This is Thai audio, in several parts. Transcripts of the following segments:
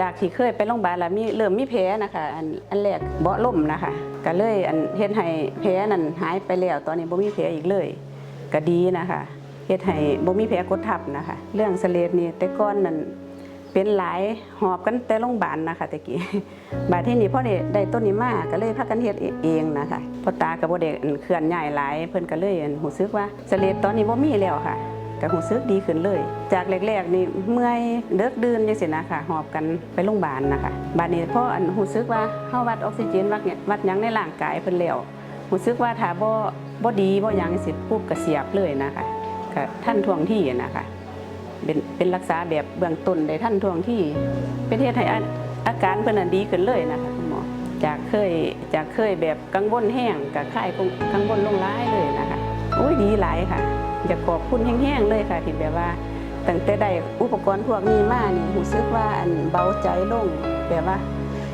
จากที่เคยไปโรงพยาบาลแล้วมีเริ่มมีแผลนะคะอันอันแรกเบาะล่มนะคะก็เลยอันเฮ็ดให้แผลนั้นหายไปแล้วตอนนี้บ่มีแผลอีกเลยก็ดีนะคะเฮ็ดให้บ่มีแผลกดทับนะคะ เรื่องเสลดนี่แต่ก่อนนั้นเป็นหลายหอบกันแต่โรงพยาบาลนะคะตะกี้บาดที่นี่พ่อได้ได้ต้นนี้มาก็เลยพากันเฮ็ดเองนะคะพ่อตากับบ่ได้เคลื่อนย้ายหลายเพิ่นก็เลยรู้สึกว่าเสลดตอนนี้บ่มีแล้วค่ะ ก็รู้สึกดีขึ้นเลย จากแรกๆนี่เมื่อยเลิกดื่นจังซี่นะค่ะ หอบกันไปโรงพยาบาลนะคะบัดนี้พออันรู้สึกว่าเฮาวัดออกซิเจนวัดเนี่ยวัดยังในร่างกายเพิ่นแล้วรู้สึกว่าถ้าบ่บ่ดีบ่ยังสิปุ๊บก็เสียบเลยนะคะก็ท่านท่วงที่นะคะเป็นเป็นรักษาแบบเบื้องต้นได้ท่านท่วงที่เป็นเฮ็ดให้อาการเพิ่นนดีขึ้นเลยนะคะคุณหมอจากเคยจากเคยแบบกังวลแห้งกับคลายกังวลลงร้ายเลยนะคะ อ้ยดีหลายค่ะ อยากขอบคุณแห้งๆเลยค่ะที่แบบว่าตั้งแต่ได้อุปกรณ์พวกนี้มานี่รู้สึกว่าอันเบาใจลงแบบว่า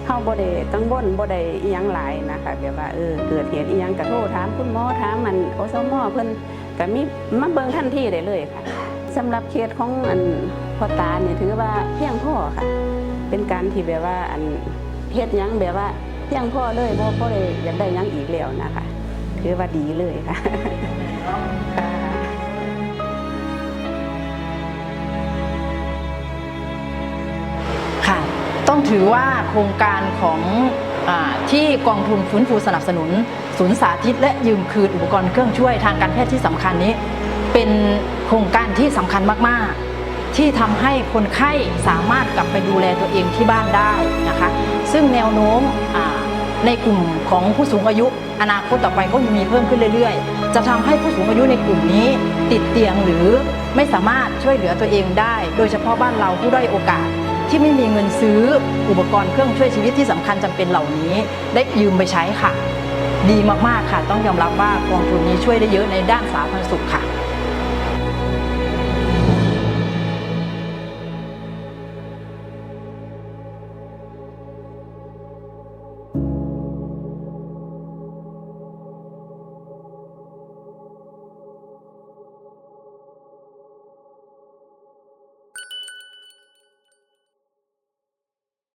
เฮาบ่ได้กังวลบ่ได้อียังหลายนะคะแบบว่าเออเกิดเหตุอียังก็โทรถามคุณหมอถามมันอสมเพิ่นก็มีมาเบิ่งทันทีได้เลยค่ะสำหรับเคสของอันพ่อตาเนี่ยถือว่าเพียงพ่อค่ะ เป็นการที่แบบว่าอันเฮ็ดยังแบบว่าเพียงพ่อเลยบ่บ่ได้อยากได้ยังอีกแล้วนะคะ ถือว่าดีเลยค่ะค่ะ ต้องถือว่าโครงการของอที่กองทุนฟื้นฟูสนับสนุน ศูนย์สาธิต และยืมคืนอุปกรณ์เครื่องช่วยทางการแพทย์ที่สำคัญนี้ เป็นโครงการที่สำคัญมาก ๆที่ทำให้คนไข้สามารถกลับไปดูแลตัวเองที่บ้านได้นะคะ ซึ่งแนวโน้มอ่า ในกลุ่มของผู้สูงอายุ อนาคตต่อไปก็มีเพิ่มขึ้นเรื่อย ๆ จะทำให้ผู้สูงอายุในกลุ่มนี้ ติดเตียงหรือไม่สามารถช่วยเหลือตัวเองได้ โดยเฉพาะบ้านเราผู้ด้อยโอกาส ที่ไม่มีเงินซื้ออุปกรณ์เครื่องช่วยชีวิตที่สำคัญจำเป็นเหล่านี้ ได้ยืมไปใช้ค่ะ ดีมากๆค่ะ ต้องยอมรับว่ากองทุนนี้ช่วยได้เยอะในด้านสาธารณสุขค่ะ